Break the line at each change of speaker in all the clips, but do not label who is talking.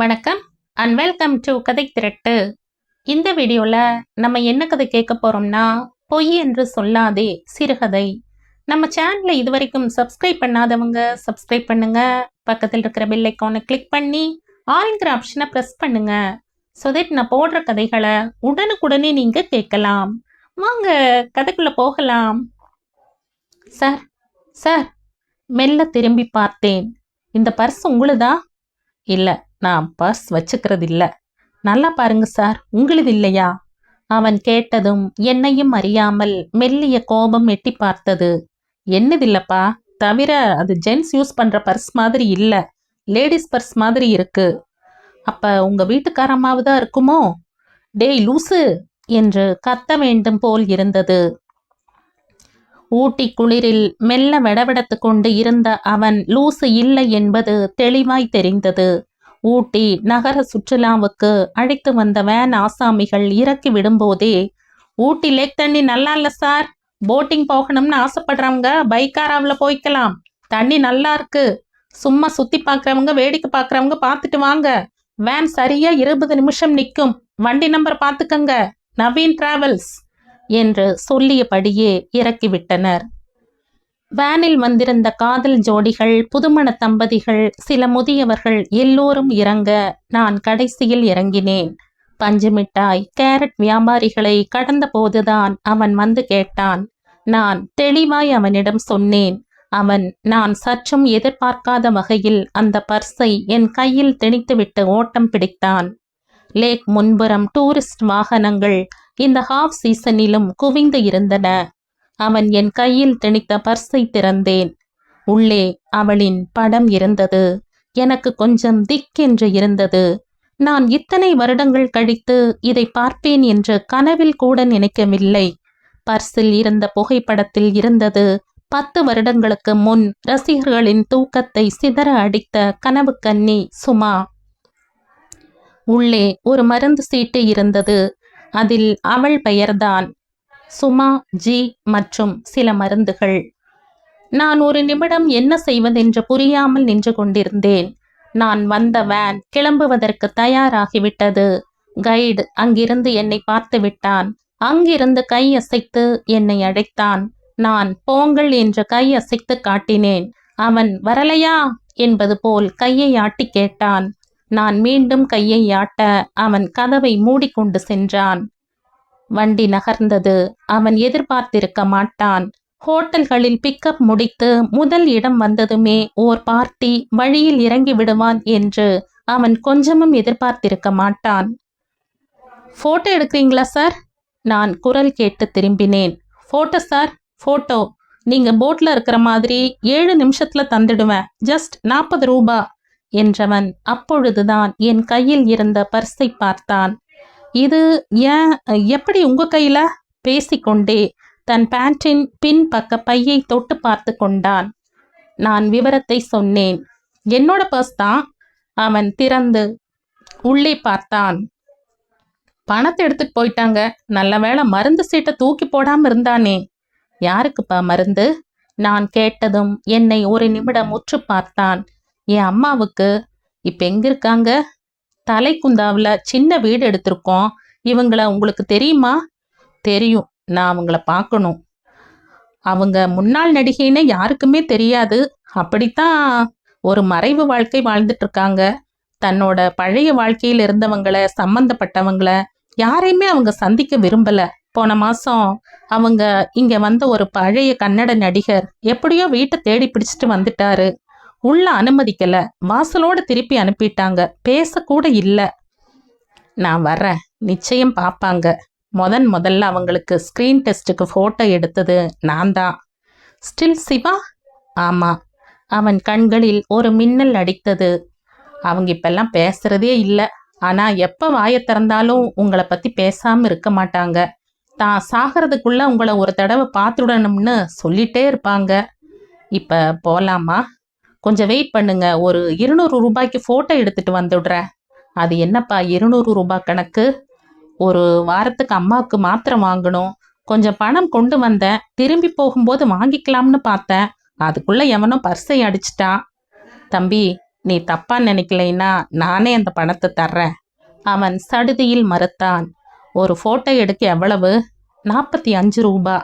வணக்கம் and welcome to கதை திரட்டு. இந்த வீடியோவில் நம்ம என்ன கதை கேட்க போகிறோம்னா பொய் என்று சொல்லாதே சிறுகதை. நம்ம சேனலை இதுவரைக்கும் சப்ஸ்கிரைப் பண்ணாதவங்க சப்ஸ்கிரைப் பண்ணுங்க. பக்கத்தில் இருக்கிற பெல் ஐக்கானை கிளிக் பண்ணி ஆல்ங்கிற ஆப்ஷனை ப்ரெஸ் பண்ணுங்க. ஸோ தட் நான் போடுற கதைகளை உடனுக்குடனே நீங்கள் கேட்கலாம். வாங்க கதைக்குள்ளே போகலாம். சார் சார் மெல்ல திரும்பி பார்த்தேன். இந்த பர்ஸ் உங்களுதா? இல்லை நான் பர்ஸ் வச்சுக்கிறதில்ல. நல்லா பாருங்க சார் உங்களுது இல்லையா? அவன் கேட்டதும் என்னையும் அறியாமல் மெல்லிய கோபம் எட்டி பார்த்தது. என்னதில்லப்பா தவிர அது ஜென்ஸ் யூஸ் பண்ணுற பர்ஸ் மாதிரி இல்லை லேடிஸ் பர்ஸ் மாதிரி இருக்கு. அப்போ உங்கள் வீட்டுக்காரமாவது தான் இருக்குமோ? டேய் லூசு! என்று கத்த வேண்டும் போல் இருந்தது. ஊட்டி குளிரில் மெல்ல வெடவெடத்து கொண்டு இருந்த அவன் லூசு இல்லை என்பது தெளிவாய் தெரிந்தது. ஊட்டி நகர சுற்றுலாவுக்கு அழைத்து வந்த வேன் ஆசாமிகள் இறக்கி விடும்போதே ஊட்டி லேக் தண்ணி நல்லா இல்லை சார். போட்டிங் போகணும்னு ஆசைப்படுறவங்க பைக்காராவில் போய்க்கலாம். தண்ணி நல்லா இருக்கு. சும்மா சுத்தி பார்க்குறவங்க வேடிக்கை பார்க்குறவங்க பார்த்துட்டு வாங்க. வேன் சரியா இருபது நிமிஷம் நிற்கும் வண்டி நம்பர் பார்த்துக்கங்க நவீன் டிராவல்ஸ் என்று சொல்லியபடியே இறக்கிவிட்டனர் வேனில் வந்திருந்த காதல் ஜோடிகள் புதுமண தம்பதிகள் சில முதியவர்கள் எல்லோரும் இறங்க நான் கடைசியில் இறங்கினேன். பஞ்சு மிட்டாய் கேரட் வியாபாரிகளை கடந்த போதுதான் அவன் வந்து கேட்டான். நான் தெளிவாய் அவனிடம் சொன்னேன் அவன் நான் சற்றும் எதிர்பார்க்காத வகையில் அந்த பர்ஸை என் கையில் திணித்துவிட்டு ஓட்டம் பிடித்தான். லேக் முன்புறம் டூரிஸ்ட் வாகனங்கள் இந்த ஹாஃப் சீசனிலும் குவிந்து இருந்தன. அவன் என் கையில் திணித்த பர்ஸை திறந்தேன். உள்ளே அவளின் படம் இருந்தது. எனக்கு கொஞ்சம் திக்கென்று இருந்தது. நான் இத்தனை வருடங்கள் கழித்து இதை பார்ப்பேன் என்று கனவில் கூட நினைக்கவில்லை. பர்ஸில் இருந்த புகைப்படத்தில் இருந்தது பத்து வருடங்களுக்கு முன் ரசிகர்களின் தூக்கத்தை சிதற அடித்த கனவு கன்னி சுமா. உள்ளே ஒரு மருந்து சீட்டு இருந்தது. அதில் அவள் பெயர்தான் சுமா ஜி மற்றும் சில மருந்துகள். நான் ஒரு நிமிடம் என்ன செய்வதென்று புரியாமல் நின்று கொண்டிருந்தேன். நான் வந்த வேன் கிளம்புவதற்கு தயாராகிவிட்டது. கைடு அங்கிருந்து என்னை பார்த்து விட்டான். அங்கிருந்து கை அசைத்து என்னை அழைத்தான். நான் போங்கள் என்று கை அசைத்து காட்டினேன். அவன் வரலையா? என்பது போல் கையை ஆட்டி கேட்டான். நான் மீண்டும் கையை ஆட்ட அவன் கதவை மூடிக்கொண்டு சென்றான். வண்டி நகர்ந்தது. அவன் எதிர்பார்த்திருக்க மாட்டான். ஹோட்டல்களில் பிக்கப் முடித்து முதல் இடம் வந்ததுமே ஓர் பார்ட்டி வழியில் இறங்கி விடுவான் என்று அவன் கொஞ்சமும் எதிர்பார்த்திருக்க மாட்டான். போட்டோ எடுக்கிறீங்களா சார் நான் குரல் கேட்டு திரும்பினேன். போட்டோ சார் போட்டோ நீங்க போட்ல இருக்கிற மாதிரி ஏழு நிமிஷத்துல தந்துடுவேன். ஜஸ்ட் நாற்பது ரூபா என்றவன் அப்பொழுதுதான் என் கையில் இருந்த பர்ஸை பார்த்தான். இது ஏன் எப்படி உங்க கையில பேசிக்கொண்டே தன் பேண்டின் பின் பக்க பையை தொட்டு பார்த்து கொண்டான்? நான் விவரத்தை சொன்னேன். என்னோட பர்ஸ் தான். அவன் திறந்து உள்ளே பார்த்தான். பணத்தை எடுத்துட்டு போயிட்டாங்க. நல்ல வேளை மருந்து சீட்டை தூக்கி போடாம இருந்தானே. யாருக்குப்பா மருந்து? நான் கேட்டதும் என்னை ஒரு நிமிடம் முற்று பார்த்தான். என் அம்மாவுக்கு இப்ப எங்க இருக்காங்க? தலைக்குந்தாவில் சின்ன வீடு எடுத்திருக்கோம். இவங்கள உங்களுக்கு தெரியுமா? தெரியும். நான் அவங்கள பார்க்கணும். அவங்க முன்னாள் நடிகைன்னு யாருக்குமே தெரியாது. அப்படித்தான் ஒரு மறைவு வாழ்க்கை வாழ்ந்துட்டு இருக்காங்க. தன்னோட பழைய வாழ்க்கையில் இருந்தவங்கள சம்மந்தப்பட்டவங்கள யாரையுமே அவங்க சந்திக்க விரும்பல. போன மாசம் அவங்க இங்க வந்த ஒரு பழைய கன்னட நடிகர் எப்படியோ வீட்டை தேடி பிடிச்சிட்டு வந்துட்டாரு. உள்ள அனுமதிக்கல. வாசலோட திருப்பி அனுப்பிட்டாங்க. பேசக்கூட இல்லை. நான் வரேன் நிச்சயம் பார்ப்பாங்க முதன் முதல்ல அவங்களுக்கு ஸ்க்ரீன் டெஸ்ட்டுக்கு ஃபோட்டோ எடுத்தது நான் தான். ஸ்டில் சிவா? ஆமாம் அவன் கண்களில் ஒரு மின்னல் அடித்தது. அவங்க இப்பெல்லாம் பேசுறதே இல்லை. ஆனால் எப்போ வாயை திறந்தாலும் உங்களை பற்றி பேசாமல் இருக்க மாட்டாங்க. தான் சாகிறதுக்குள்ளே உங்களை ஒரு தடவை பார்த்துடணும்னு சொல்லிட்டே இருப்பாங்க. இப்போ போகலாமா கொஞ்சம் வெயிட் பண்ணுங்க. ஒரு இருநூறு ரூபாய்க்கு ஃபோட்டோ எடுத்துட்டு வந்துடுறேன் அது என்னப்பா இருநூறு ரூபாய் கணக்கு? ஒரு வாரத்துக்கு அம்மாவுக்கு மாத்திரம் வாங்கணும். கொஞ்சம் பணம் கொண்டு வந்தேன். திரும்பி போகும்போது வாங்கிக்கலாம்னு பார்த்தேன். அதுக்குள்ள எவனோ பர்ஸை அடிச்சிட்டான். தம்பி நீ தப்பா நினைக்கலைன்னா நானே அந்த பணத்தை தர்றேன். அவன் சடுதியில் மறுத்தான். ஒரு ஃபோட்டோ எடுக்க எவ்வளவு? நாற்பத்தி அஞ்சு ரூபா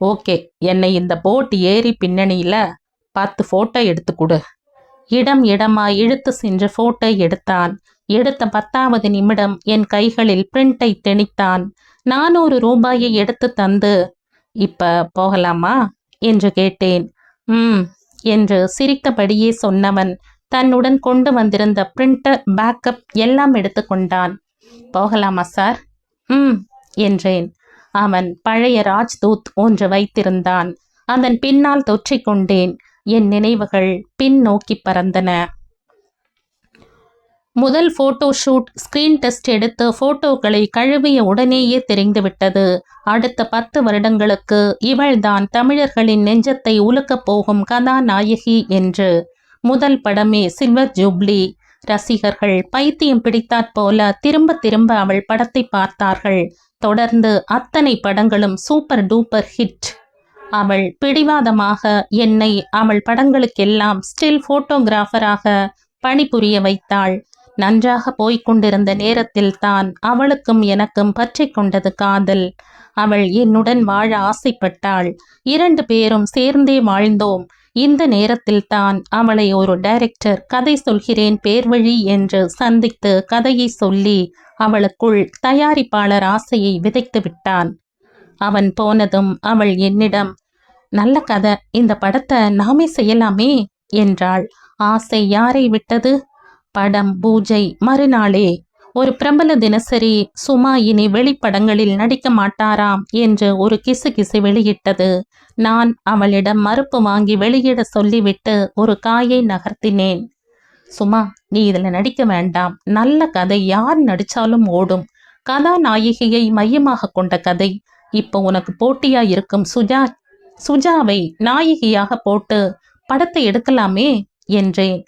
ஓகே என்னை இந்த போட் ஏறி பின்னணியில் பத்து போட்டோ எடுத்து கொடு. இடம் இடமா இழுத்து சென்று போட்டோ எடுத்தான். எடுத்த பத்தாவது நிமிடம் என் கைகளில் பிரிண்டை திணித்தான் நானூறு ரூபாயை எடுத்து தந்து இப்ப போகலாமா? என்று கேட்டேன். ம் என்று சிரித்தபடியே சொன்னவன் தன்னுடன் கொண்டு வந்திருந்த பிரிண்டர் பேக்கப் எல்லாம் எடுத்துக்கொண்டான் போகலாமா சார் ம் என்றேன். அவன் பழைய ராஜ்தூத் ஒன்று வைத்திருந்தான். அதன் பின்னால் தொற்றிக்கொண்டேன் என் நினைவுகள் பின் நோக்கி பறந்தன. முதல் போட்டோ ஷூட் ஸ்கிரீன் டெஸ்ட் எடுத்து போட்டோக்களை கழுவிய உடனேயே தெரிந்துவிட்டது. அடுத்த பத்து வருடங்களுக்கு இவள்தான் தமிழர்களின் நெஞ்சத்தை உலுக்கப் போகும் கதாநாயகி என்று. முதல் படமே சில்வர் ஜூப்ளி ரசிகர்கள் பைத்தியம் பிடித்தாற் போல திரும்ப திரும்ப அவள் படத்தை பார்த்தார்கள். தொடர்ந்து அத்தனை படங்களும் சூப்பர் டூப்பர் ஹிட் அவள் பிடிவாதமாக என்னை அவள் படங்களுக்கெல்லாம் ஸ்டில் போட்டோகிராஃபராக பணிபுரிய வைத்தாள். நன்றாக போய்க் கொண்டிருந்த நேரத்தில் தான் அவளுக்கும் எனக்கும் பற்றி கொண்டது காதல். அவள் என்னுடன் வாழ ஆசைப்பட்டாள். இரண்டு பேரும் சேர்ந்தே வாழ்ந்தோம். இந்த நேரத்தில் தான் அவளை ஒரு டைரக்டர் கதை சொல்கிறேன் பேர்வழி என்று சந்தித்து கதையை சொல்லி அவளுக்குள் தயாரிப்பாளர் ஆசையை விதைத்து விட்டான். அவன் போனதும் அவள் என்னிடம் நல்ல கதை இந்த படத்தை நாமே செய்யலாமே என்றாள். ஆசை யாரை விட்டது? படம் பூஜை மறுநாளே. ஒரு பிரபல தினசரி சுமா இனி வெளிப்படங்களில் நடிக்க மாட்டாராம் என்று ஒரு கிசு கிசு வெளியிட்டது. நான் அவளிடம் மறுப்பு வாங்கி வெளியிட சொல்லிவிட்டு ஒரு காயை நகர்த்தினேன். சுமா நீ இதில் நடிக்க வேண்டாம். நல்ல கதை யார் நடிச்சாலும் ஓடும். கதாநாயகியை மையமாக கொண்ட கதை. இப்போ உனக்கு போட்டியா இருக்கும் சுஜா சுஜாவை நாயகியாக போட்டு படத்தை எடுக்கலாமே என்றேன்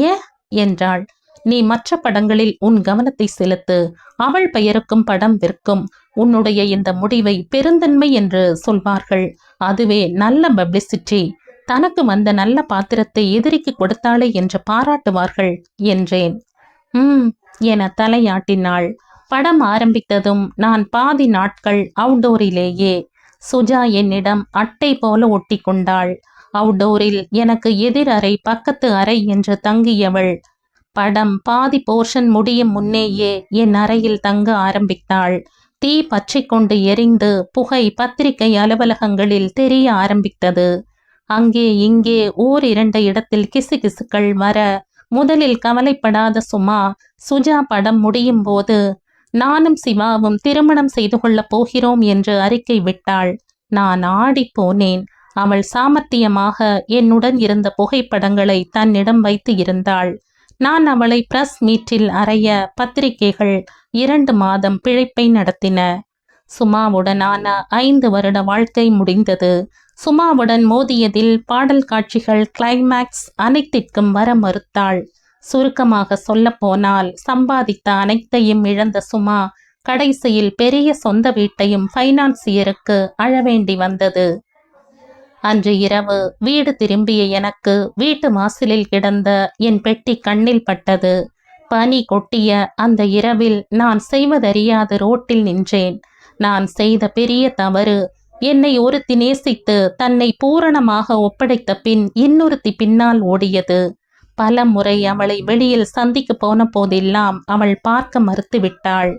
ஏ? என்றாள். நீ மற்ற படங்களில் உன் கவனத்தை செலுத்து அவள் பெயருக்கும் படம் விற்கும் உன்னுடைய இந்த முடிவை பெருந்தன்மை என்று சொல்வார்கள். அதுவே நல்ல பப்ளிசிட்டி. தனக்கு வந்த நல்ல பாத்திரத்தை எதிரிக்கு கொடுத்தாளே என்று பாராட்டுவார்கள் என்றேன். ம் என தலையாட்டினாள். படம் ஆரம்பித்ததும் நான் பாதி நாட்கள் அவுட்டோரிலேயே சுஜா என்னிடம் அட்டை போல ஒட்டி கொண்டாள் அவுட்டோரில் எனக்கு எதிர் அறை பக்கத்து அறை என்று தங்கியவள். படம் பாதி போர்ஷன் முடியும் முன்னேயே என் அறையில் தங்க ஆரம்பித்தாள். தீ பற்றிக்கொண்டு எரிந்து புகை பத்திரிகை அலுவலகங்களில் தெரிய ஆரம்பித்தது. அங்கே இங்கே ஓர் இரண்டு இடத்தில் கிசுகிசுக்கள் வர முதலில் கவலைப்படாத சுமா சுஜா படம் முடியும் போது நானும் சிவாவும் திருமணம் செய்து கொள்ளப் போகிறோம் என்று அறிக்கை விட்டாள். நான் ஆடிப் போனேன். அவள் சாமர்த்தியமாக என்னுடன் இருந்த புகைப்படங்களை தன்னிடம் வைத்து இருந்தாள். நான் அவளை பிரஸ் மீட்டில் அறைய பத்திரிகைகள் இரண்டு மாதம் பிழைப்பை நடத்தின. சுமாவுடனான ஐந்து வருட வாழ்க்கை முடிந்தது. சுமாவுடன் மோதியதில் பாடல் காட்சிகள் கிளைமேக்ஸ் அனைத்திற்கும் வர மறுத்தாள். சுருக்கமாக சொல்லப்போனால் சம்பாதித்த அனைத்தையும் இழந்த சுமா கடைசியில் பெரிய சொந்த வீட்டையும் ஃபைனான்சியருக்கு அழவேண்டி வந்தது. அன்று இரவு வீடு திரும்பிய எனக்கு வீட்டு மாசிலில் கிடந்த என் பெட்டி கண்ணில் பட்டது. பனி கொட்டிய அந்த இரவில் நான் செய்வதறியாத ரோட்டில் நின்றேன். நான் செய்த பெரிய தவறு என்னை ஒருத்தி நேசித்து தன்னை பூரணமாக ஒப்படைத்த பின் இன்னொருத்தி பின்னால் ஓடியது. பல முறை அவளை வெளியில் சந்திக்க போன போதெல்லாம் அவள் பார்க்க மறுத்துவிட்டாள்.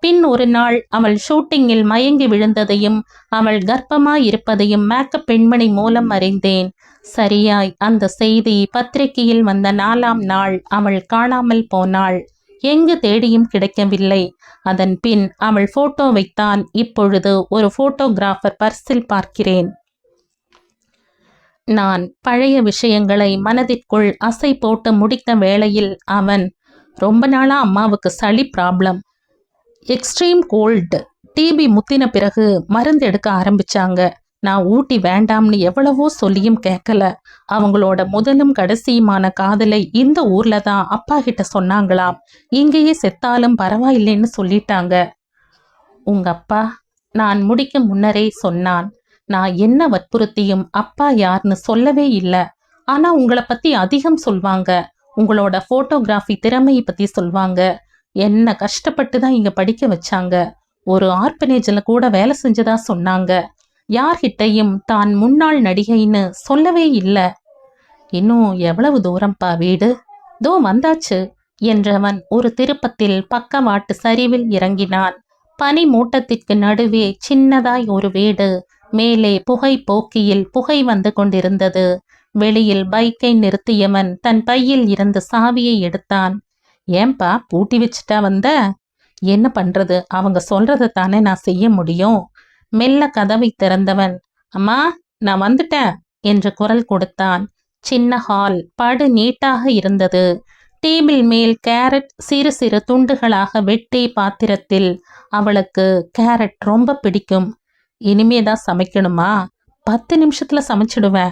பின் ஒரு நாள் அவள் ஷூட்டிங்கில் மயங்கி விழுந்ததையும் அவள் கர்ப்பமாய் இருப்பதையும் மேக்கப் பெண்மணி மூலம் அறிந்தேன். சரியாய் அந்த செய்தி பத்திரிகையில் வந்த நாலாம் நாள் அவள் காணாமல் போனாள். எங்கு தேடியும் கிடைக்கவில்லை. அதன் பின் அவள் போட்டோவைத்தான் இப்பொழுது ஒரு போட்டோகிராஃபர் பர்சில் பார்க்கிறேன். நான் பழைய விஷயங்களை மனதிற்குள் அசை போட்டு முடித்த வேளையில் அவன் ரொம்ப நாளா அம்மாவுக்கு சளி ப்ராப்ளம் எக்ஸ்ட்ரீம் கோல்டு டிபி முத்தின பிறகு மருந்து எடுக்க ஆரம்பிச்சாங்க. நான் ஊட்டி வேண்டாம்னு எவ்வளவோ சொல்லியும் கேட்கல அவங்களோட முதலும் கடைசியுமான காதலை இந்த ஊர்ல தான் அப்பா கிட்ட சொன்னாங்களாம். இங்கேயே செத்தாலும் பரவாயில்லைன்னு சொல்லிட்டாங்க. உங்க அப்பா? நான் முடிக்க முன்னரே சொன்னான். நான் என்ன வற்புறுத்தியும் அப்பா யாருன்னு சொல்லவே இல்லை. ஆனா உங்களை பத்தி அதிகம் சொல்வாங்க. உங்களோட போட்டோகிராஃபி திறமையை பத்தி சொல்வாங்க. என்ன கஷ்டப்பட்டு தான் இங்க படிக்க வச்சாங்க. ஒரு ஆர்பனேஜில் கூட வேலை செஞ்சதா சொன்னாங்க. யார்கிட்டையும் தான் முன்னாள் நடிகைன்னு சொல்லவே இல்லை. இன்னும் எவ்வளவு தூரம்ப்பா வீடு? தோ வந்தாச்சு என்றவன் ஒரு திருப்பத்தில் பக்கவாட்டு சரிவில் இறங்கினான். பனி மூட்டத்திற்கு நடுவே சின்னதாய் ஒரு வீடு. மேலே புகை போக்கியில் புகை வந்து கொண்டிருந்தது. வெளியில் பைக்கை நிறுத்தியவன் தன் பையில் இருந்து சாவியை எடுத்தான். ஏன்பா பூட்டி வச்சுட்டா வந்த? என்ன பண்றது? அவங்க சொல்றதை தானே நான் செய்ய முடியும்? மெல்ல கதவை திறந்தவன் அம்மா நான் வந்துட்டேன் என்று குரல் கொடுத்தான். சின்ன ஹால் படு நீட்டாக இருந்தது. டேபிள் மேல் கேரட் சிறு சிறு துண்டுகளாக வெட்டி பாத்திரத்தில் அவளுக்கு கேரட் ரொம்ப பிடிக்கும். இனிமே தான் சமைக்கணுமா? பத்து நிமிஷத்தில் சமைச்சிடுவேன்.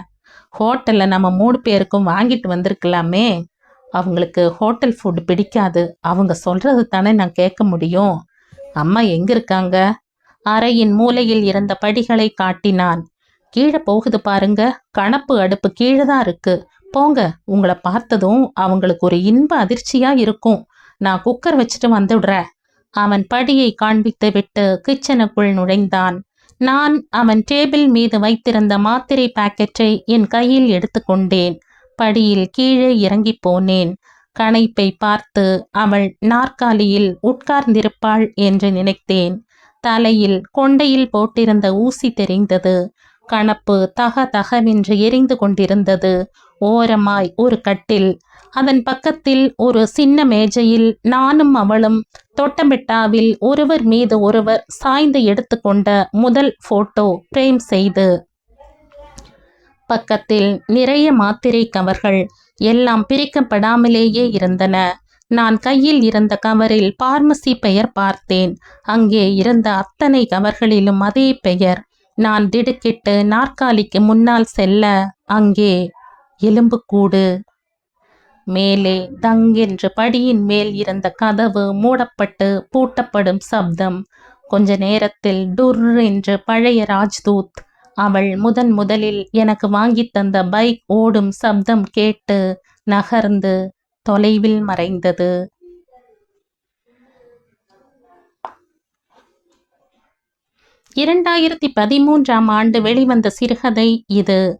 ஹோட்டலில் நம்ம மூணு பேருக்கும் வாங்கிட்டு வந்திருக்கலாமே. அவங்களுக்கு ஹோட்டல் ஃபுட் பிடிக்காது. அவங்க சொல்கிறது தானே நான் கேட்க முடியும். அம்மா எங்க இருக்காங்க? அறையின் மூலையில் இருந்த படிகளை காட்டினான். கீழே போகுது பாருங்க. கணப்பு அடுப்பு கீழே தான் இருக்கு. போங்க உங்களை பார்த்ததும் அவங்களுக்கு ஒரு இன்ப அதிர்ச்சியா இருக்கும். நான் குக்கர் வச்சுட்டு வந்துடுறேன் அவன் படியை காண்பித்து விட்டு கிச்சனுக்குள் நுழைந்தான். நான் அவன் டேபிள் மீது வைத்திருந்த மாத்திரை பாக்கெட்டை என் கையில் எடுத்துக்கொண்டேன். படியில் கீழே இறங்கி போனேன். கணைப்பை பார்த்து அவள் நாற்காலியில் உட்கார்ந்திருப்பாள் என்று நினைத்தேன். தலையில் கொண்டையில் போட்டிருந்த ஊசி தெரிந்தது. கணப்பு தக தகவென்று எரிந்து கொண்டிருந்தது. ஓரமாய் ஒரு கட்டில் அதன் பக்கத்தில் ஒரு சின்ன மேஜையில் நானும் அவளும் தொட்டபெட்டாவில் ஒருவர் மீது ஒருவர் சாய்ந்து எடுத்துக்கொண்ட முதல் போட்டோ பிரேம் செய்து. பக்கத்தில் நிறைய மாத்திரை கவர்கள் எல்லாம் பிரிக்கப்படாமலேயே இருந்தன. நான் கையில் இருந்த கவரில் பார்மசி பெயர் பார்த்தேன். அங்கே இருந்த அத்தனை கவர்களிலும் அதே பெயர். நான் திடுக்கிட்டு நாற்காலிக்கு முன்னால் செல்ல அங்கே எலும்புக்கூடு மேலே தங்கென்று படியின் மேல் இருந்த கதவு மூடப்பட்டு பூட்டப்படும் சப்தம். கொஞ்ச நேரத்தில் டுர் என்று பழைய ராஜ்தூத் அவள் முதன் முதலில் எனக்கு வாங்கித் தந்த பைக் ஓடும் சப்தம் கேட்டு நகர்ந்து தொலைவில் மறைந்தது. இரண்டாயிரத்தி பதிமூன்றாம் ஆண்டு வெளிவந்த சிறுகதை இது.